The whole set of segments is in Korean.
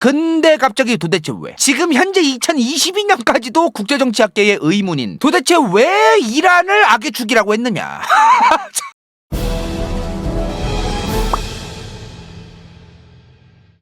근데 갑자기 도대체 왜? 지금 현재 2022년까지도 국제정치학계의 의문인 도대체 왜 이란을 악의 축이라고 했느냐?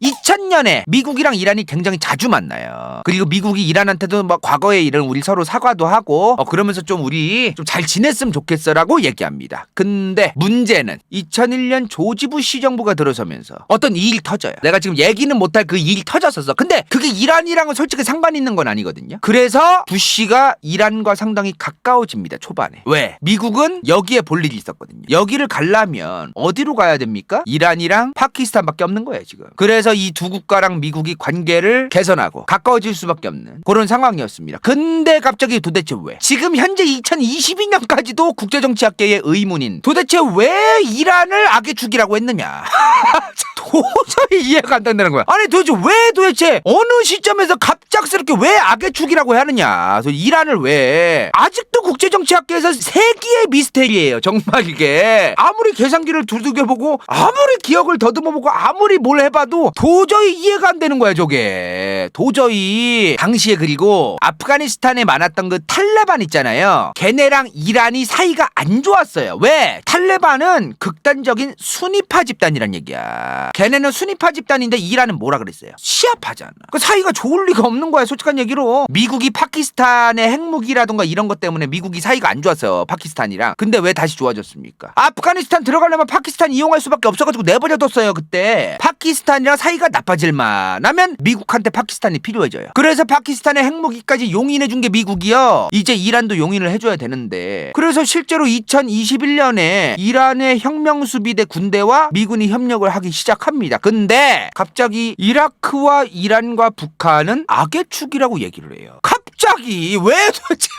2000년에 미국이랑 이란이 굉장히 자주 만나요. 그리고 미국이 이란한테도 막 과거의 일은 우리 서로 사과도 하고 어, 그러면서 좀 우리 좀 잘 지냈으면 좋겠어라고 얘기합니다. 근데 문제는 2001년 조지 부시 정부가 들어서면서 어떤 일이 터져요. 내가 지금 얘기는 못할 그 일이 터졌었어. 근데 그게 이란이랑은 솔직히 상관 있는 건 아니거든요. 그래서 부시가 이란과 상당히 가까워집니다. 초반에. 왜? 미국은 여기에 볼 일이 있었거든요. 여기를 가려면 어디로 가야 됩니까? 이란이랑 파키스탄밖에 없는 거예요, 지금. 그래서 이 두 국가랑 미국이 관계를 개선하고 가까워질 수밖에 없는 그런 상황이었습니다. 근데 갑자기 도대체 왜? 지금 현재 2022년까지도 국제정치학계의 의문인 도대체 왜 이란을 악의 축이라고 했느냐? 도저히 이해가 안 된다는 거야. 아니 도대체 왜 도대체 어느 시점에서 갑작스럽게 왜 악의 축이라고 하느냐? 그래서 이란을 왜 아직도 국제정치학계에서 세기의 미스테리예요. 정말 이게 아무리 계산기를 두들겨보고 아무리 기억을 더듬어보고 아무리 뭘 해봐도 도저히 이해가 안 되는 거야 저게. 도저히 당시에 그리고 아프가니스탄에 많았던 그 탈레반 있잖아요. 걔네랑 이란이 사이가 안 좋았어요. 왜? 탈레반은 극단적인 순위파 집단이란 얘기야. 걔네는 순위파 집단인데 이란은 뭐라 그랬어요? 시아파잖아. 그 사이가 좋을 리가 없는 거야. 솔직한 얘기로. 미국이 파키스탄의 핵무기라던가 이런 것 때문에 미국이 사이가 안 좋았어요. 파키스탄이랑. 근데 왜 다시 좋아졌습니까? 아프가니스탄 들어가려면 파키스탄 이용할 수밖에 없어가지고 내버려뒀어요. 그때. 파키스탄이랑 사이가 나빠질만 하면 미국한테 파키스탄이 필요해져요. 그래서 파키스탄의 핵무기까지 용인해준 게 미국이요. 이제 이란도 용인을 해줘야 되는데. 그래서 실제로 2021년에 이란의 혁명수비대 군대와 미군이 협력을 하기 시작 합니다. 근데 갑자기 이라크와 이란과 북한은 악의 축이라고 얘기를 해요. 갑자기 왜 도대체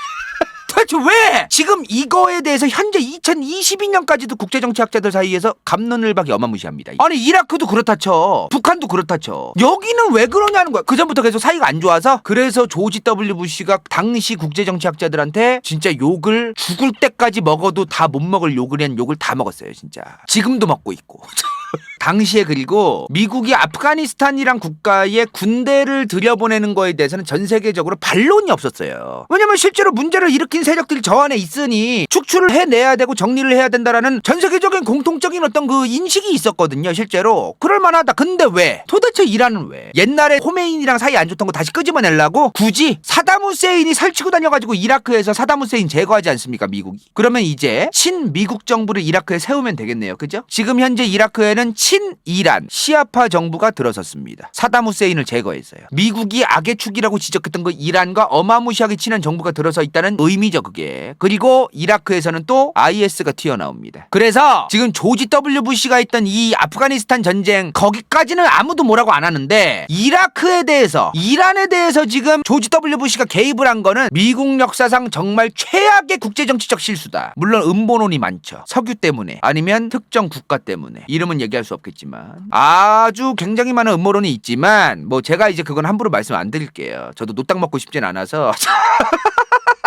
도대체 왜 지금 이거에 대해서 현재 2022년까지도 국제정치학자들 사이에서 감론을박이 어마무시합니다. 아니 이라크도 그렇다 쳐 북한도 그렇다 쳐 여기는 왜 그러냐는 거야. 그 전부터 계속 사이가 안 좋아서 그래서 조지 W 부시가 당시 국제정치학자들한테 진짜 욕을 죽을 때까지 먹어도 다 못 먹을 욕을 한 욕을 다 먹었어요 진짜. 지금도 먹고 있고. 당시에 그리고 미국이 아프가니스탄이란 국가에 군대를 들여보내는 거에 대해서는 전 세계적으로 반론이 없었어요. 왜냐면 실제로 문제를 일으킨 세력들이 저 안에 있으니 축출을 해내야 되고 정리를 해야 된다라는 전 세계적인 공통적인 어떤 그 인식이 있었거든요. 실제로 그럴 만하다. 근데 왜? 도대체 이란은 왜? 옛날에 호메인이랑 사이 안 좋던 거 다시 끄집어내려고 굳이 사담 후세인이 설치고 다녀가지고 이라크에서 사담 후세인 제거하지 않습니까? 미국이. 그러면 이제 친미국 정부를 이라크에 세우면 되겠네요. 그죠? 지금 현재 이라크에는 친이란 시아파 정부가 들어섰습니다. 사담 후세인을 제거했어요. 미국이 악의 축이라고 지적했던 그 이란과 어마무시하게 친한 정부가 들어서 있다는 의미죠, 그게. 그리고 이라크에서는 또 IS가 튀어나옵니다. 그래서 지금 조지 W 부시가 있던 이 아프가니스탄 전쟁 거기까지는 아무도 뭐라고 안 하는데 이라크에 대해서 이란에 대해서 지금 조지 W 부시가 개입을 한 거는 미국 역사상 정말 최악의 국제정치적 실수다. 물론 음모론이 많죠. 석유 때문에 아니면 특정 국가 때문에 이름은 얘기할 수 없 겠지만 아주 굉장히 많은 음모론이 있지만 뭐 제가 이제 그건 함부로 말씀 안 드릴게요. 저도 노딱 먹고 싶진 않아서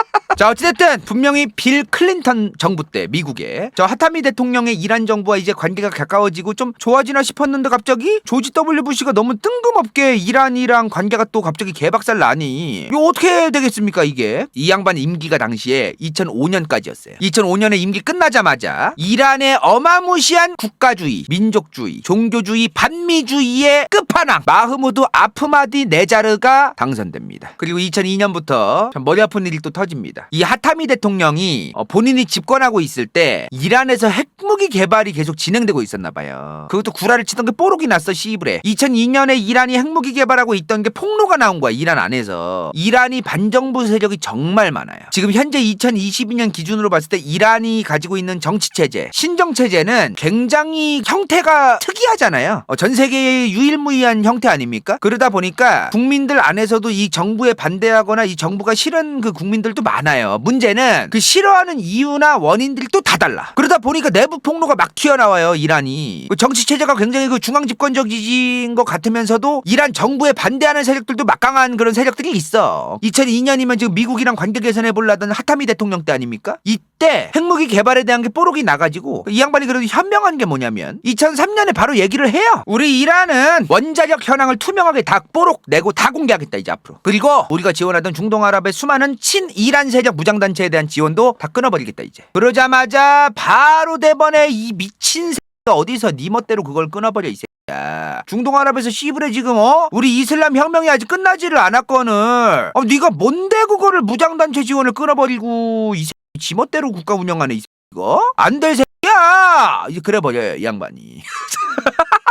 자 어찌됐든 분명히 빌 클린턴 정부 때 미국에 저 하타미 대통령의 이란 정부와 이제 관계가 가까워지고 좀 좋아지나 싶었는데 갑자기 조지 W 부시가 너무 뜬금없게 이란이랑 관계가 또 갑자기 개박살 나니 이거 어떻게 되겠습니까 이게? 이 양반 임기가 당시에 2005년까지였어요. 2005년에 임기 끝나자마자 이란의 어마무시한 국가주의 민족주의 종교주의 반미주의의 끝판왕 마흐무드 아프마디 네자르가 당선됩니다. 그리고 2002년부터 참 머리 아픈 일이 또 터집니다 이 하타미 대통령이 어, 본인이 집권하고 있을 때 이란에서 핵무기 개발이 계속 진행되고 있었나 봐요. 그것도 구라를 치던 게 뽀록이 났어 시브레. 2002년에 이란이 핵무기 개발하고 있던 게 폭로가 나온 거야 이란 안에서. 이란이 반정부 세력이 정말 많아요. 지금 현재 2022년 기준으로 봤을 때 이란이 가지고 있는 정치 체제, 신정 체제는 굉장히 형태가 특이하잖아요. 어, 전 세계의 유일무이한 형태 아닙니까? 그러다 보니까 국민들 안에서도 이 정부에 반대하거나 이 정부가 싫은 그 국민들도 많아요. 많아요. 문제는 그 싫어하는 이유나 원인들이 또 다 달라. 그러다 보니까 내부 폭로가 막 튀어나와요. 이란이 그 정치 체제가 굉장히 그 중앙 집권적인 것 같으면서도 이란 정부에 반대하는 세력들도 막강한 그런 세력들이 있어. 2002년이면 지금 미국이랑 관계 개선해 보려던 하타미 대통령 때 아닙니까? 이때 핵무기 개발에 대한 게 뽀록이 나가지고 이 양반이 그래도 현명한 게 뭐냐면 2003년에 바로 얘기를 해요. 우리 이란은 원자력 현황을 투명하게 다 뽀록 내고 다 공개하겠다 이제 앞으로. 그리고 우리가 지원하던 중동 아랍의 수많은 친 이란 세력 무장단체에 대한 지원도 다 끊어버리겠다 이제. 그러자마자 바로 대번에 이 미친 새끼가 어디서 네 멋대로 그걸 끊어버려 이 새끼야. 중동아랍에서 시부레 지금 어 우리 이슬람 혁명이 아직 끝나지를 않았거늘. 어 네가 뭔데 그거를 무장단체 지원을 끊어버리고 이 새끼 지 멋대로 국가 운영하네 이 새끼 이거 안 될 새끼야. 이제 그래 버려요 이 양반이.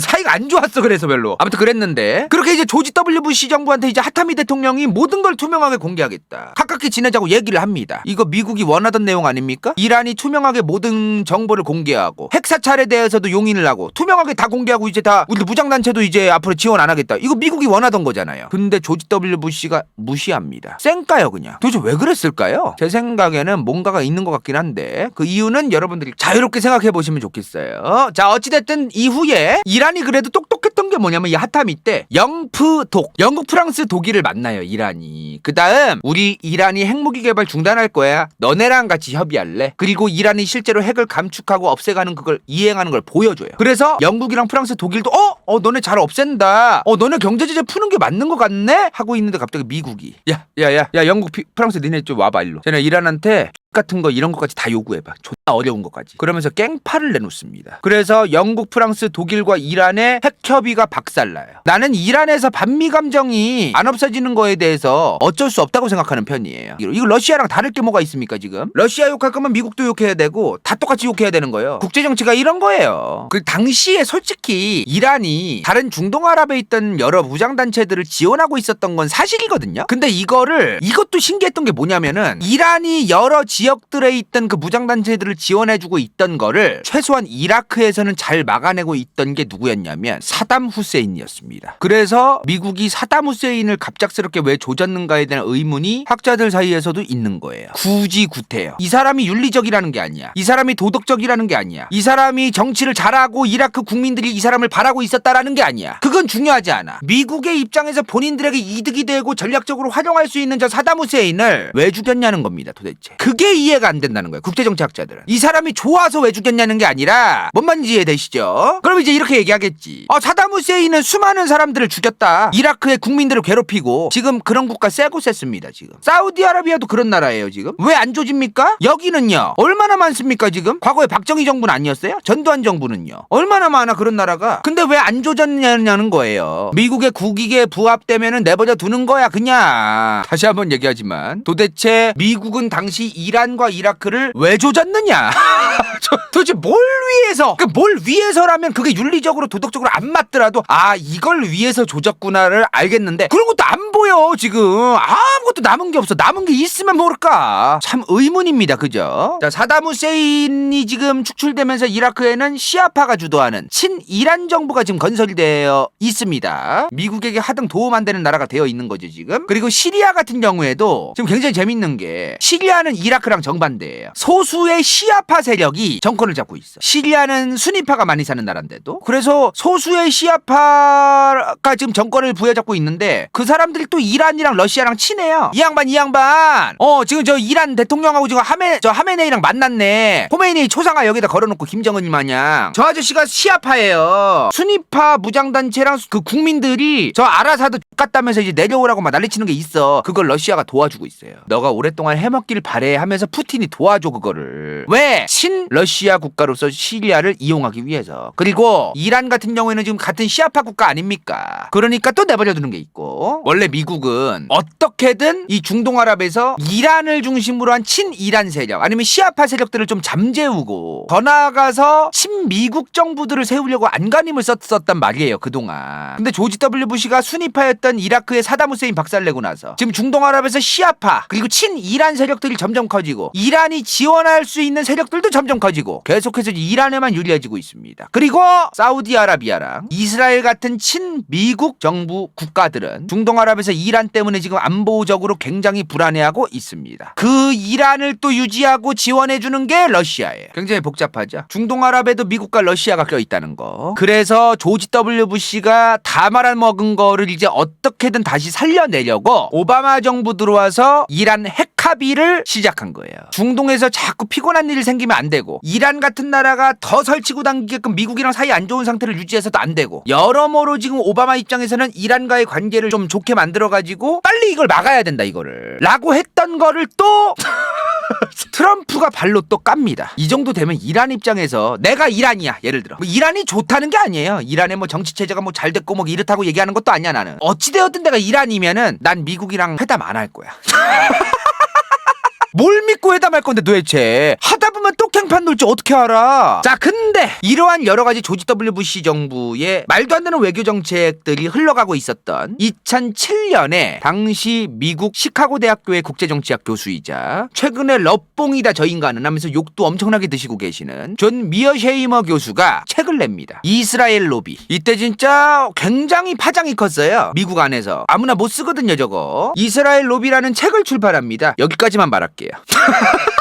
사이가 안 좋았어 그래서 별로. 아무튼 그랬는데. 그렇게 이제 조지 W 부시 정부한테 이제 하타미 대통령이 모든 걸 투명하게 공개하겠다. 가깝게 지내자고 얘기를 합니다. 이거 미국이 원하던 내용 아닙니까? 이란이 투명하게 모든 정보를 공개하고 핵 사찰에 대해서도 용인을 하고 투명하게 다 공개하고 이제 다 우리 무장단체도 이제 앞으로 지원 안 하겠다. 이거 미국이 원하던 거잖아요. 근데 조지 W 부시가 무시합니다. 쌩까요 그냥. 도대체 왜 그랬을까요? 제 생각에는 뭔가가 있는 것 같긴 한데 그 이유는 여러분들이 자유롭게 생각해 보시면 좋겠어요. 자 어찌됐든 이후에 이란 이 그래도 똑똑했던 게 뭐냐면 이 하타미 때 영프독 영국 프랑스 독일을 만나요 이란이. 그 다음 우리 이란이 핵무기 개발 중단할 거야. 너네랑 같이 협의할래? 그리고 이란이 실제로 핵을 감축하고 없애가는 그걸 이행하는 걸 보여줘요. 그래서 영국이랑 프랑스 독일도 어? 어 너네 잘 없앤다. 어 너네 경제 제재 푸는 게 맞는 것 같네? 하고 있는데 갑자기 미국이. 야 야 야 야 영국 피- 프랑스 니네 좀 와봐 일로. 쟤네 이란한테 같은 거 이런 것까지 다 요구해봐. 존나 어려운 것까지. 그러면서 깽판을 내놓습니다. 그래서 영국, 프랑스, 독일과 이란의 핵 협의가 박살나요. 나는 이란에서 반미 감정이 안 없어지는 거에 대해서 어쩔 수 없다고 생각하는 편이에요. 이거 러시아랑 다를 게 뭐가 있습니까 지금? 러시아 욕할 거면 미국도 욕해야 되고 다 똑같이 욕해야 되는 거예요. 국제 정치가 이런 거예요. 그 당시에 솔직히 이란이 다른 중동 아랍에 있던 여러 무장 단체들을 지원하고 있었던 건 사실이거든요. 근데 이거를 이것도 신기했던 게 뭐냐면은 이란이 여러 지 역들에 있던 그 무장 단체들을 지원해주고 있던 거를 최소한 이라크에서는 잘 막아내고 있던 게 누구였냐면 사담 후세인이었습니다. 그래서 미국이 사담 후세인을 갑작스럽게 왜 조졌는가에 대한 의문이 학자들 사이에서도 있는 거예요. 굳이 구태여. 이 사람이 윤리적이라는 게 아니야. 이 사람이 도덕적이라는 게 아니야. 이 사람이 정치를 잘하고 이라크 국민들이 이 사람을 바라고 있었다라는 게 아니야. 그건 중요하지 않아. 미국의 입장에서 본인들에게 이득이 되고 전략적으로 활용할 수 있는 저 사담 후세인을 왜 죽였냐는 겁니다. 도대체. 그게 이해가 안 된다는 거예요. 국제정치학자들은. 이 사람이 좋아서 왜 죽였냐는 게 아니라 뭔 말인지 이해되시죠? 그럼 이제 이렇게 얘기하겠지. 아, 사담 후세인은 수많은 사람들을 죽였다. 이라크의 국민들을 괴롭히고 지금 그런 국가 세고 셌습니다. 지금. 사우디아라비아도 그런 나라예요. 지금. 왜 안 조집니까? 여기는요. 얼마나 많습니까 지금? 과거에 박정희 정부는 아니었어요? 전두환 정부는요. 얼마나 많아 그런 나라가. 근데 왜 안 조졌냐는 거예요. 미국의 국익에 부합되면은 내버려 두는 거야 그냥. 다시 한번 얘기하지만 도대체 미국은 당시 이란 과 이라크를 왜 조졌느냐? 저, 도대체 뭘 위해서? 그뭘 위해서라면 그게 윤리적으로 도덕적으로 안 맞더라도 아 이걸 위해서 조졌구나를 알겠는데 그런 것도 안 보여 지금 아무것도 남은 게 없어 남은 게 있으면 모를까 참 의문입니다 그죠? 자 사담 후세인이 지금 축출되면서 이라크에는 시아파가 주도하는 친 이란 정부가 지금 건설되어 있습니다 미국에게 하등 도움 안 되는 나라가 되어 있는 거죠 지금 그리고 시리아 같은 경우에도 지금 굉장히 재밌는 게 시리아는 이라크 랑 정반대예요. 소수의 시아파 세력이 정권을 잡고 있어 시리아는 순위파가 많이 사는 나라인데도. 그래서 소수의 시아파가 지금 정권을 부여잡고 있는데 그 사람들이 또 이란이랑 러시아랑 친해요. 이 양반 이 양반. 어 지금 저 이란 대통령하고 지금 하메 저 하메네이랑 만났네. 호메이니 초상화 여기다 걸어놓고 김정은이 마냥. 저 아저씨가 시아파예요. 순위파 무장단체랑 그 국민들이 저 아라사드 같다면서 이제 내려오라고 막 난리치는 게 있어. 그걸 러시아가 도와주고 있어요. 너가 오랫동안 해먹길 바래 하면 서 푸틴이 도와줘 그거를. 왜? 친 러시아 국가로서 시리아를 이용하기 위해서. 그리고 이란 같은 경우에는 지금 같은 시아파 국가 아닙니까? 그러니까 또 내버려 두는 게 있고. 원래 미국은 어떻게든 이 중동아랍에서 이란을 중심으로 한 친이란 세력 아니면 시아파 세력들을 좀 잠재우고 더 나아가서 친미국 정부들을 세우려고 안간힘을 썼었단 말이에요 그동안. 근데 조지 W 부시가 순위파였던 이라크의 사담 후세인 박살내고 나서 지금 중동아랍에서 시아파 그리고 친 이란 세력들이 점점 커지 고 이란이 지원할 수 있는 세력들도 점점 커지고 계속해서 이란에만 유리해지고 있습니다. 그리고 사우디아라비아랑 이스라엘 같은 친 미국 정부 국가들은 중동아랍에서 이란 때문에 지금 안보적으로 굉장히 불안해하고 있습니다. 그 이란을 또 유지하고 지원해주는 게 러시아예요. 굉장히 복잡하죠. 중동아랍에도 미국과 러시아가 껴 있다는 거. 그래서 조지 W 부시가 다 말아먹은 거를 이제 어떻게든 다시 살려내려고 오바마 정부 들어와서 이란 핵 합의를 시작한 거예요. 중동에서 자꾸 피곤한 일이 생기면 안 되고 이란 같은 나라가 더 설치고 당기게끔 미국이랑 사이 안 좋은 상태를 유지해서도 안 되고 여러모로 지금 오바마 입장에서는 이란과의 관계를 좀 좋게 만들어 가지고 빨리 이걸 막아야 된다 이거를 라고 했던 거를 또 트럼프가 발로 또 깝니다. 이 정도 되면 이란 입장에서 내가 이란이야. 예를 들어. 뭐 이란이 좋다는 게 아니에요. 이란의 뭐 정치 체제가 뭐 잘 됐고 뭐 이렇다고 얘기하는 것도 아니야 나는. 어찌 되었든 내가 이란이면은 난 미국이랑 회담 안 할 거야. 뭘 믿고 회담할 건데 도대체? 하다 보면 또 깽판 놀지 어떻게 알아? 자 근데 이러한 여러 가지 조지 W 부시 정부의 말도 안 되는 외교 정책들이 흘러가고 있었던 2007년에 당시 미국 시카고 대학교의 국제정치학 교수이자 최근에 럽봉이다 저 인간은 하면서 욕도 엄청나게 드시고 계시는 존 미어쉐이머 교수가 책을 냅니다. 이스라엘 로비. 이때 진짜 굉장히 파장이 컸어요. 미국 안에서. 아무나 못 쓰거든요 저거. 이스라엘 로비라는 책을 출판합니다. 여기까지만 말할게 요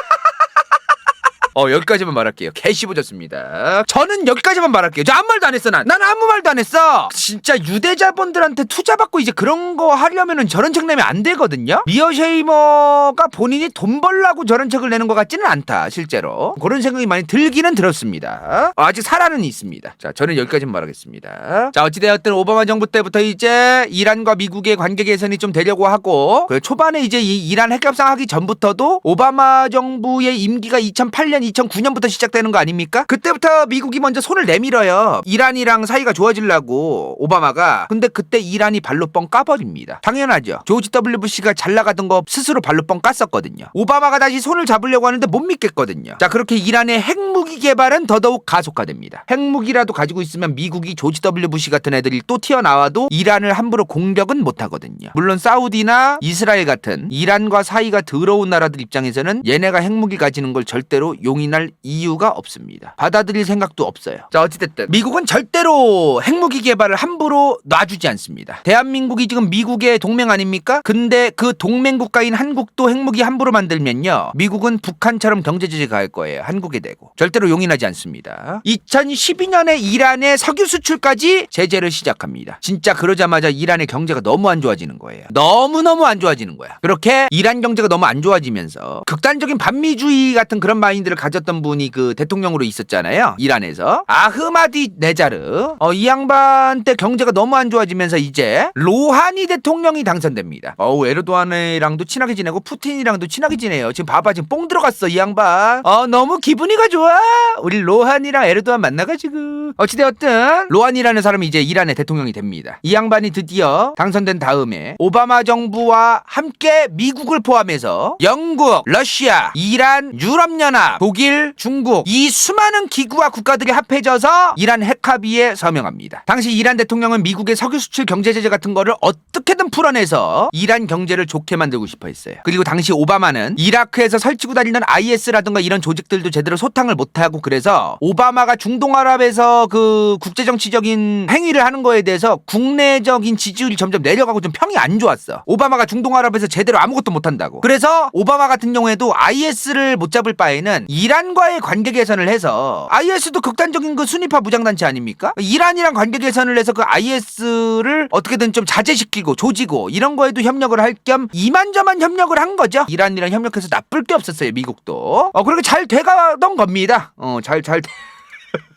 어 여기까지만 말할게요. 개 씹어졌습니다. 저는 여기까지만 말할게요. 저 아무 말도 안 했어 난. 난 아무 말도 안 했어. 진짜 유대자본들한테 투자 받고 이제 그런 거 하려면은 저런 책 내면 안 되거든요. 미어 쉐이머가 본인이 돈 벌라고 저런 책을 내는 것 같지는 않다 실제로 그런 생각이 많이 들기는 들었습니다. 어, 아직 살아는 있습니다. 자 저는 여기까지만 말하겠습니다. 자 어찌되었든 오바마 정부 때부터 이제 이란과 미국의 관계 개선이 좀 되려고 하고 그 초반에 이제 이 이란 핵협상 하기 전부터도 오바마 정부의 임기가 2008년 2009년부터 시작되는 거 아닙니까? 그때부터 미국이 먼저 손을 내밀어요. 이란이랑 사이가 좋아지려고 오바마가. 근데 그때 이란이 발로 뻥 까버립니다. 당연하죠. 조지 W 부시가 잘 나가던 거 스스로 발로 뻥 깠었거든요. 오바마가 다시 손을 잡으려고 하는데 못 믿겠거든요. 자 그렇게 이란의 핵무기 개발은 더더욱 가속화됩니다. 핵무기라도 가지고 있으면 미국이 조지 W 부시 같은 애들이 또 튀어나와도 이란을 함부로 공격은 못하거든요. 물론 사우디나 이스라엘 같은 이란과 사이가 더러운 나라들 입장에서는 얘네가 핵무기 가지는 걸 절대로 용인할 이유가 없습니다. 받아들일 생각도 없어요. 자, 어찌됐든 미국은 절대로 핵무기 개발을 함부로 놔주지 않습니다. 대한민국이 지금 미국의 동맹 아닙니까? 근데 그 동맹 국가인 한국도 핵무기 함부로 만들면요. 미국은 북한처럼 경제 제재 가할 거예요. 한국에 대고. 절대로 용인하지 않습니다. 2012년에 이란의 석유 수출까지 제재를 시작합니다. 진짜 그러자마자 이란의 경제가 너무 안 좋아지는 거예요. 너무너무 안 좋아지는 거야. 그렇게 이란 경제가 너무 안 좋아지면서 극단적인 반미주의 같은 그런 마인드를 가졌던 분이 그 대통령으로 있었잖아요. 이란에서. 아흐마디 네자르. 어, 이 양반 때 경제가 너무 안 좋아지면서 이제 로하니 대통령이 당선됩니다. 어우, 에르도안이랑도 친하게 지내고 푸틴이랑도 친하게 지내요. 지금 봐봐, 지금 뽕 들어갔어, 이 양반. 어, 너무 기분이가 좋아. 우리 로하니랑 에르도안 만나가지고. 어찌되었든, 로하니라는 사람이 이제 이란의 대통령이 됩니다. 이 양반이 드디어 당선된 다음에 오바마 정부와 함께 미국을 포함해서 영국, 러시아, 이란, 유럽연합, 독일, 중국 이 수많은 기구와 국가들이 합해져서 이란 핵합의에 서명합니다. 당시 이란 대통령은 미국의 석유 수출 경제 제재 같은 거를 어떻게든 풀어내서 이란 경제를 좋게 만들고 싶어 했어요. 그리고 당시 오바마는 이라크에서 설치고 다니는 IS라든가 이런 조직들도 제대로 소탕을 못하고 그래서 오바마가 중동아랍에서 그 국제정치적인 행위를 하는 거에 대해서 국내적인 지지율이 점점 내려가고 좀 평이 안 좋았어. 오바마가 중동아랍에서 제대로 아무것도 못한다고. 그래서 오바마 같은 경우에도 IS를 못 잡을 바에는 이 란과의 관계 개선을 해서 IS도 극단적인 그 순위파 무장단체 아닙니까? 이란이랑 관계 개선을 해서 그 IS를 어떻게든 좀 자제시키고 조지고 이런 거에도 협력을 할 겸 이만저만 협력을 한 거죠. 이란이랑 협력해서 나쁠 게 없었어요. 미국도. 어 그렇게 잘 돼가던 겁니다. 어잘잘 잘 돼- 어,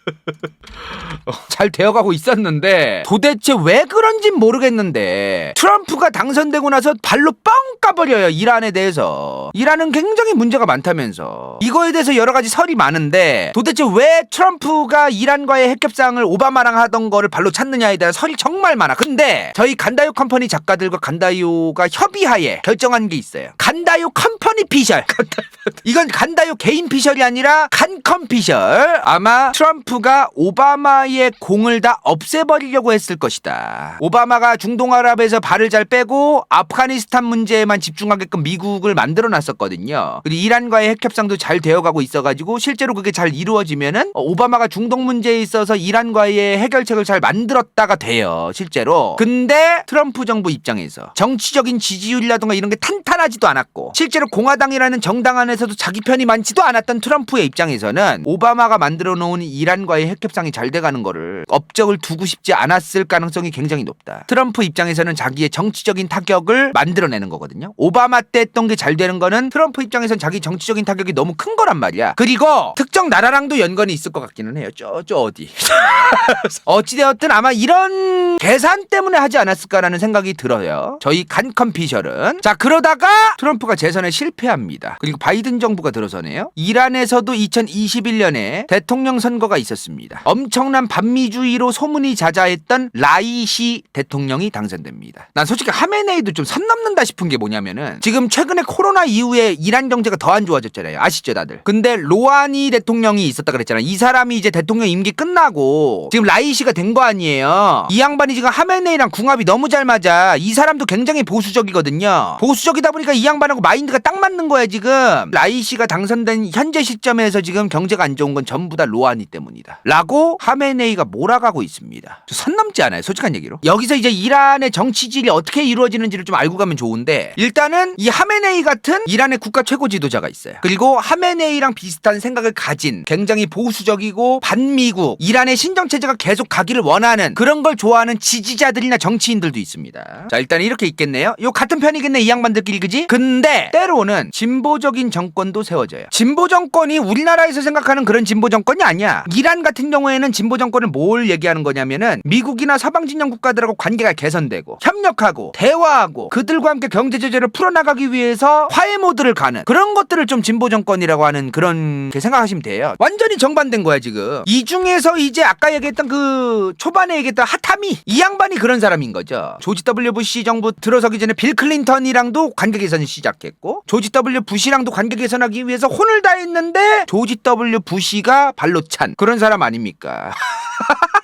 잘 되어가고 있었는데 도대체 왜 그런진 모르겠는데 트럼프가 당선되고 나서 발로 뻥 까버려요 이란에 대해서. 이란은 굉장히 문제가 많다면서. 이거에 대해서 여러 가지 설이 많은데 도대체 왜 트럼프가 이란과의 핵협상을 오바마랑 하던 거를 발로 찾느냐에 대한 설이 정말 많아. 근데 저희 간다요 컴퍼니 작가들과 간다요가 협의하에 결정한 게 있어요. 간다요 컴퍼니 피셜. 이건 간다요 개인 피셜이 아니라 간컴 피셜. 아마 트럼프 트럼프가 오바마의 공을 다 없애버리려고 했을 것이다. 오바마가 중동아랍에서 발을 잘 빼고 아프가니스탄 문제에만 집중하게끔 미국을 만들어 놨었거든요. 그리고 이란과의 핵 협상도 잘 되어가고 있어가지고 실제로 그게 잘 이루어지면은 어, 오바마가 중동 문제에 있어서 이란과의 해결책을 잘 만들었다가 돼요. 실제로. 근데 트럼프 정부 입장에서 정치적인 지지율이라든가 이런 게 탄탄하지도 않았고 실제로 공화당이라는 정당 안에서도 자기 편이 많지도 않았던 트럼프의 입장에서는 오바마가 만들어 놓은 이란 과의 핵 협상이 잘 돼가는 거를 업적을 두고 싶지 않았을 가능성이 굉장히 높다. 트럼프 입장에서는 자기의 정치적인 타격을 만들어내는 거거든요. 오바마 때 했던 게 잘 되는 거는 트럼프 입장에서는 자기 정치적인 타격이 너무 큰 거란 말이야. 그리고 특정 나라랑도 연관이 있을 것 같기는 해요. 저, 저 어디. 어찌되었든 아마 이런 계산 때문에 하지 않았을까라는 생각이 들어요. 저희 간 컴피셜은. 자, 그러다가 트럼프가 재선에 실패합니다. 그리고 바이든 정부가 들어서네요. 이란에서도 2021년에 대통령 선거가 있었 습니다. 엄청난 반미주의로 소문이 자자했던 라이시 대통령이 당선됩니다. 난 솔직히 하메네이도 좀 선 넘는다 싶은 게 뭐냐면은 지금 최근에 코로나 이후에 이란 경제가 더 안 좋아졌잖아요. 아시죠, 다들? 근데 로하니 대통령이 있었다 그랬잖아. 이 사람이 이제 대통령 임기 끝나고 지금 라이시가 된 거 아니에요. 이 양반이 지금 하메네이랑 궁합이 너무 잘 맞아. 이 사람도 굉장히 보수적이거든요. 보수적이다 보니까 이 양반하고 마인드가 딱 맞는 거야, 지금. 라이시가 당선된 현재 시점에서 지금 경제가 안 좋은 건 전부 다 로하니 때문이 다. 라고 하메네이가 몰아가고 있습니다. 저선 넘지 않아요, 솔직한 얘기로. 여기서 이제 이란의 정치질이 어떻게 이루어지는지를 좀 알고 가면 좋은데 일단은 이 하메네이 같은 이란의 국가 최고 지도자가 있어요. 그리고 하메네이랑 비슷한 생각을 가진 굉장히 보수적이고 반미국 이란의 신정 체제가 계속 가기를 원하는 그런 걸 좋아하는 지지자들이나 정치인들도 있습니다. 자 일단 이렇게 있겠네요. 요 같은 편이겠네 이 양반들끼리 그지? 근데 때로는 진보적인 정권도 세워져요. 진보 정권이 우리나라에서 생각하는 그런 진보 정권이 아니야. 이란 같은 경우에는 진보 정권을 뭘 얘기하는 거냐면은 미국이나 서방 진영 국가들하고 관계가 개선되고 협력하고 대화하고 그들과 함께 경제 제재를 풀어나가기 위해서 화해 모드를 가는 그런 것들을 좀 진보 정권이라고 하는 그런 게 생각하시면 돼요. 완전히 정반대인 거야 지금. 이 중에서 이제 아까 얘기했던 그 초반에 얘기했던 하타미 이 양반이 그런 사람인 거죠. 조지 W 부시 정부 들어서기 전에 빌 클린턴이랑도 관계 개선을 시작했고 조지 W 부시랑도 관계 개선하기 위해서 혼을 다했는데 조지 W 부시가 발로 찬 그런 사람 아닙니까?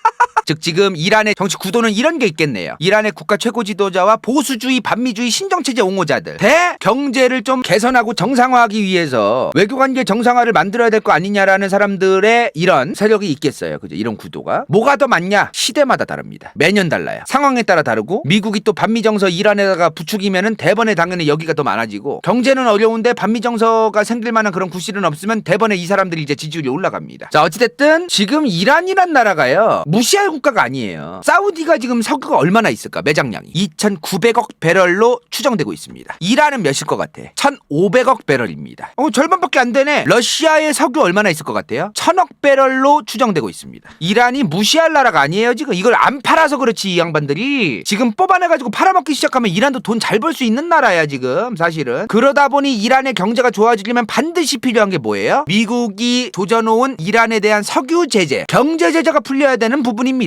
즉 지금 이란의 정치 구도는 이런 게 있겠네요. 이란의 국가 최고 지도자와 보수주의 반미주의 신정체제 옹호자들 대 경제를 좀 개선하고 정상화하기 위해서 외교관계 정상화를 만들어야 될 거 아니냐라는 사람들의 이런 세력이 있겠어요. 그죠? 이런 구도가 뭐가 더 맞냐? 시대마다 다릅니다. 매년 달라요. 상황에 따라 다르고 미국이 또 반미 정서 이란에다가 부추기면은 대번에 당연히 여기가 더 많아지고 경제는 어려운데 반미 정서가 생길 만한 그런 구실은 없으면 대번에 이 사람들이 이제 지지율이 올라갑니다. 자 어찌됐든 지금 이란이란 나라가요 무시할 국가가 아니에요. 사우디가 지금 석유가 얼마나 있을까 매장량이 2,900억 배럴로 추정되고 있습니다. 이란은 몇일 것 같아? 1,500억 배럴입니다. 어 절반밖에 안 되네. 러시아의 석유 얼마나 있을 것 같아요? 1,000억 배럴로 추정되고 있습니다. 이란이 무시할 나라가 아니에요 지금 이걸 안 팔아서 그렇지 이 양반들이 지금 뽑아내가지고 팔아먹기 시작하면 이란도 돈 잘 벌 수 있는 나라야 지금 사실은 그러다 보니 이란의 경제가 좋아지려면 반드시 필요한 게 뭐예요? 미국이 조져놓은 이란에 대한 석유 제재 경제 제재가 풀려야 되는 부분입니다.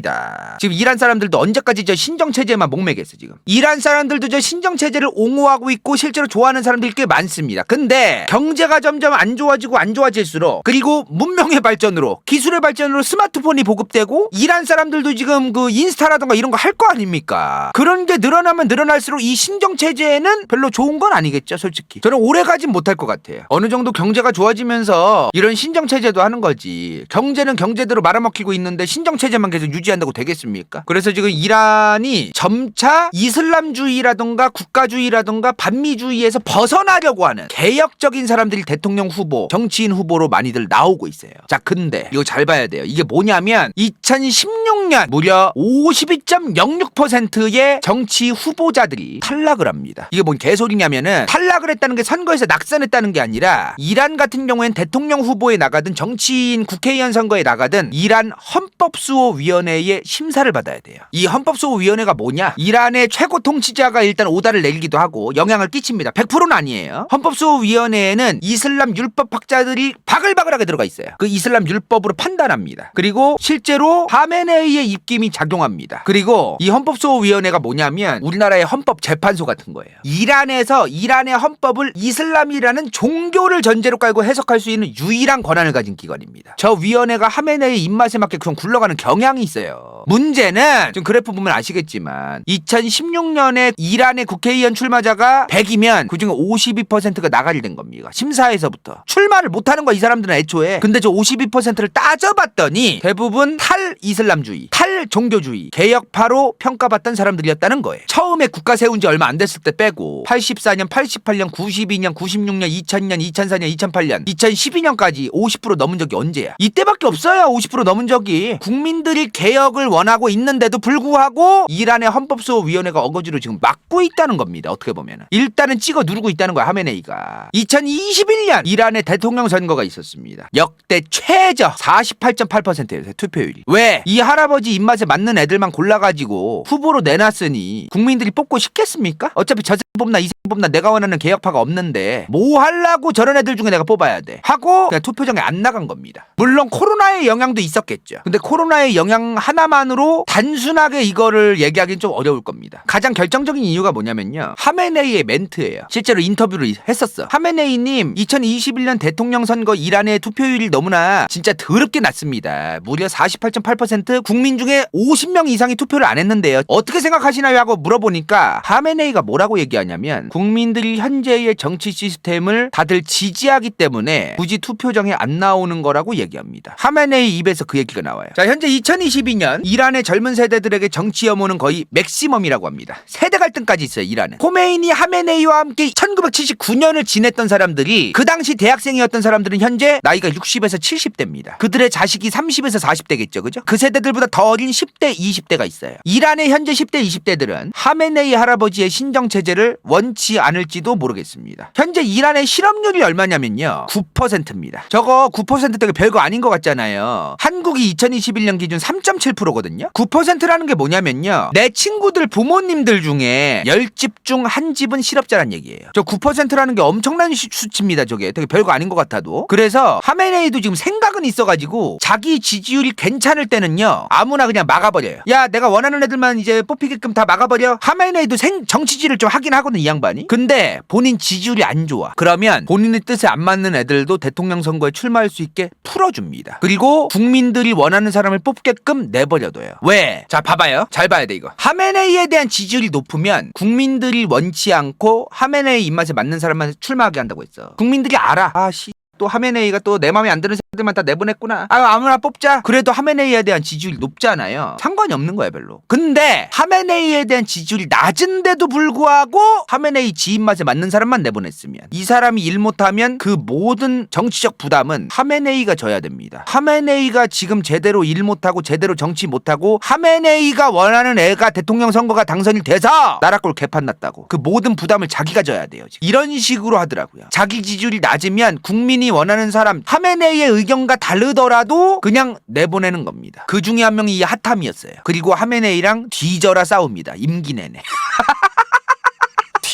지금 이란 사람들도 언제까지 저 신정 체제만 목매겠어 지금. 이란 사람들도 저 신정 체제를 옹호하고 있고 실제로 좋아하는 사람들이 꽤 많습니다. 근데 경제가 점점 안 좋아지고 안 좋아질수록 그리고 문명의 발전으로 기술의 발전으로 스마트폰이 보급되고 이란 사람들도 지금 그 인스타라던가 이런 거 할 거 아닙니까? 그런 게 늘어나면 늘어날수록 이 신정 체제는 별로 좋은 건 아니겠죠, 솔직히. 저는 오래 가진 못할 것 같아요. 어느 정도 경제가 좋아지면서 이런 신정 체제도 하는 거지. 경제는 경제대로 말아먹히고 있는데 신정 체제만 계속 유지 한다고 되겠습니까? 그래서 지금 이란이 점차 이슬람주의라든가 국가주의라든가 반미주의에서 벗어나려고 하는 개혁적인 사람들이 대통령 후보, 정치인 후보로 많이들 나오고 있어요. 자, 근데 이거 잘 봐야 돼요. 이게 뭐냐면 2016년 무려 52.06%의 정치 후보자들이 탈락을 합니다. 이게 뭔 개소리냐면은 탈락을 했다는 게 선거에서 낙선했다는 게 아니라 이란 같은 경우엔 대통령 후보에 나가든 정치인 국회의원 선거에 나가든 이란 헌법수호위원회 헌법소위원회의 심사를 받아야 돼요. 이 헌법소위원회가 뭐냐? 이란의 최고 통치자가 일단 오다를 내리기도 하고 영향을 끼칩니다. 100%는 아니에요. 헌법소위원회에는 이슬람 율법 학자들이 바글바글하게 들어가 있어요. 그 이슬람 율법으로 판단합니다. 그리고 실제로 하메네이의 입김이 작용합니다. 그리고 이 헌법소위원회가 뭐냐면 우리나라의 헌법 재판소 같은 거예요. 이란에서 이란의 헌법을 이슬람이라는 종교를 전제로 깔고 해석할 수 있는 유일한 권한을 가진 기관입니다. 저 위원회가 하메네이 입맛에 맞게 좀 굴러가는 경향이 있어요. 문제는 좀 그래프 보면 아시겠지만 2016년에 이란의 국회의원 출마자가 100이면 그중에 52%가 나가리 된 겁니다. 심사에서부터 출마를 못하는 거야 이 사람들은 애초에. 근데 저 52%를 따져봤더니 대부분 탈 이슬람주의, 탈 종교주의, 개혁파로 평가받던 사람들이었다는 거예요. 처음에 국가 세운 지 얼마 안 됐을 때 빼고 84년, 88년, 92년, 96년, 2000년, 2004년, 2008년, 2012년까지 50% 넘은 적이 언제야? 이때밖에 없어요. 50% 넘은 적이. 국민들이 개혁을 원하고 있는데도 불구하고 이란의 헌법소위원회가 어거지로 지금 막고 있다는 겁니다. 어떻게 보면 일단은 찍어 누르고 있다는 거야 하메네이가. 2021년 이란의 대통령 선거가 있었습니다. 역대 최저 48.8%예요 투표율이. 왜? 이 할아버지 입 맛에 맞는 애들만 골라가지고 후보로 내놨으니 국민들이 뽑고 싶겠습니까? 어차피 저새 뽑나 이새 뽑나 내가 원하는 개혁파가 없는데 뭐 하려고 저런 애들 중에 내가 뽑아야 돼 하고 그냥 투표장에 안 나간 겁니다. 물론 코로나의 영향도 있었겠죠. 근데 코로나의 영향 하나만으로 단순하게 이거를 얘기하기는 좀 어려울 겁니다. 가장 결정적인 이유가 뭐냐면요. 하메네이의 멘트예요. 실제로 인터뷰를 했었어. 하메네이님 2021년 대통령 선거 이란의 투표율이 너무나 진짜 더럽게 낮습니다. 무려 48.8% 국민 중에 50명 이상이 투표를 안 했는데요. 어떻게 생각하시나요? 하고 물어보니까 하메네이가 뭐라고 얘기하냐면 국민들이 현재의 정치 시스템을 다들 지지하기 때문에 굳이 투표장에 안 나오는 거라고 얘기합니다. 하메네이 입에서 그 얘기가 나와요. 자, 현재 2022년 이란의 젊은 세대들에게 정치 혐오는 거의 맥시멈이라고 합니다. 세대 갈등까지 있어요, 이란은. 호메이니 하메네이와 함께 1979년을 지냈던 사람들이 그 당시 대학생이었던 사람들은 현재 나이가 60에서 70대입니다. 그들의 자식이 30에서 40대겠죠, 그죠? 그 세대들보다 더 어린 10대, 20대가 있어요. 이란의 현재 10대, 20대들은 하메네이 할아버지의 신정 체제를 원치 않을지도 모르겠습니다. 현재 이란의 실업률이 얼마냐면요. 9%입니다. 저거 9% 되게 별거 아닌 것 같잖아요. 한국이 2021년 기준 3.7%거든요. 9%라는 게 뭐냐면요. 내 친구들 부모님들 중에 10집 중 한 집은 실업자란 얘기예요. 저 9%라는 게 엄청난 시- 수치입니다. 저게 되게 별거 아닌 것 같아도. 그래서 하메네이도 지금 생각은 있어가지고 자기 지지율이 괜찮을 때는요. 아무나 그냥 막아버려요. 야 내가 원하는 애들만 이제 뽑히게끔 다 막아버려. 하메네이도 생 정치질을 좀 하긴 하거든 이 양반이. 근데 본인 지지율이 안 좋아. 그러면 본인의 뜻에 안 맞는 애들도 대통령 선거에 출마할 수 있게 풀어줍니다. 그리고 국민들이 원하는 사람을 뽑게끔 내버려둬요. 왜? 자 봐봐요. 잘 봐야 돼 이거. 하메네이에 대한 지지율이 높으면 국민들이 원치 않고 하메네이 입맛에 맞는 사람만 출마하게 한다고 했어. 국민들이 알아. 아씨. 또 하메네이가 또 내 마음에 안 드는 사람들만 다 내보냈구나. 아 아무나 뽑자. 그래도 하메네이에 대한 지지율이 높잖아요. 상관이 없는 거야 별로. 근데 하메네이에 대한 지지율이 낮은데도 불구하고 하메네이 지 입맛에 맞는 사람만 내보냈으면 이 사람이 일 못하면 그 모든 정치적 부담은 하메네이가 져야 됩니다. 하메네이가 지금 제대로 일 못하고 제대로 정치 못하고 하메네이가 원하는 애가 대통령 선거가 당선이 돼서 나라 꼴 개판 났다고 그 모든 부담을 자기가 져야 돼요. 이런 식으로 하더라고요. 자기 지지율이 낮으면 국민이 원하는 사람 하메네이의 의견과 다르더라도 그냥 내보내는 겁니다. 그 중에 한 명이 이 하탐이었어요. 그리고 하메네이랑 뒤져라 싸웁니다. 임기 내내.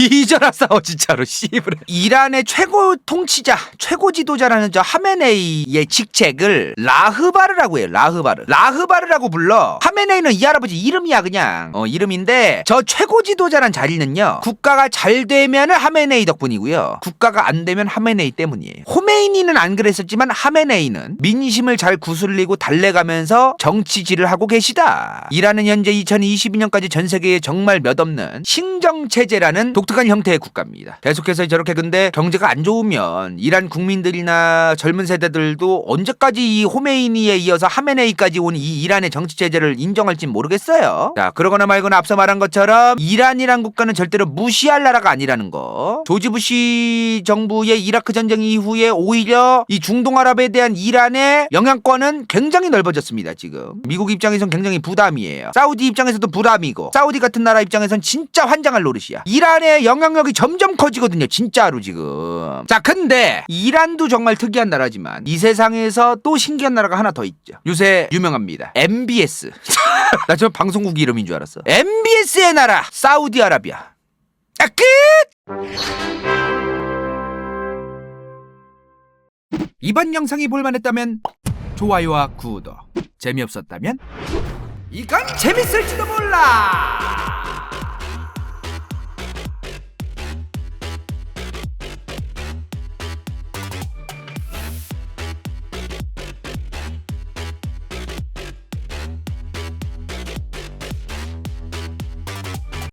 뒤져라 싸워 진짜로. 씨부레. 이란의 최고 통치자 최고 지도자라는 저 하메네이의 직책을 라흐바르라고 해요 라흐바르. 라흐바르라고 불러. 하메네이는 이 할아버지 이름이야 그냥. 어 이름인데 저 최고 지도자란 자리는요 국가가 잘 되면은 하메네이 덕분이고요. 국가가 안 되면 하메네이 때문이에요. 호메이니는 안 그랬었지만 하메네이는 민심을 잘 구슬리고 달래가면서 정치질을 하고 계시다. 이란은 현재 2022년까지 전 세계에 정말 몇 없는 신정 체제라는 독특 한 형태의 국가입니다. 계속해서 저렇게 근데 경제가 안 좋으면 이란 국민들이나 젊은 세대들도 언제까지 이 호메이니에 이어서 하메네이까지 온 이 이란의 정치 체제를 인정할지 모르겠어요. 자, 그러거나 말거나 앞서 말한 것처럼 이란이란 국가는 절대로 무시할 나라가 아니라는 거. 조지 부시 정부의 이라크 전쟁 이후에 오히려 이 중동 아랍에 대한 이란의 영향권은 굉장히 넓어졌습니다. 지금 미국 입장에선 굉장히 부담이에요. 사우디 입장에서도 부담이고 사우디 같은 나라 입장에선 진짜 환장할 노릇이야. 이란의 영향력이 점점 커지거든요. 진짜로 지금. 자, 근데 이란도 정말 특이한 나라지만 이 세상에서 또 신기한 나라가 하나 더 있죠. 요새 유명합니다. MBS. 나 저 방송국 이름인 줄 알았어. MBS의 나라 사우디아라비아. 아, 끝! 이번 영상이 볼만했다면 좋아요와 구독. 재미없었다면 이건 재밌을지도 몰라.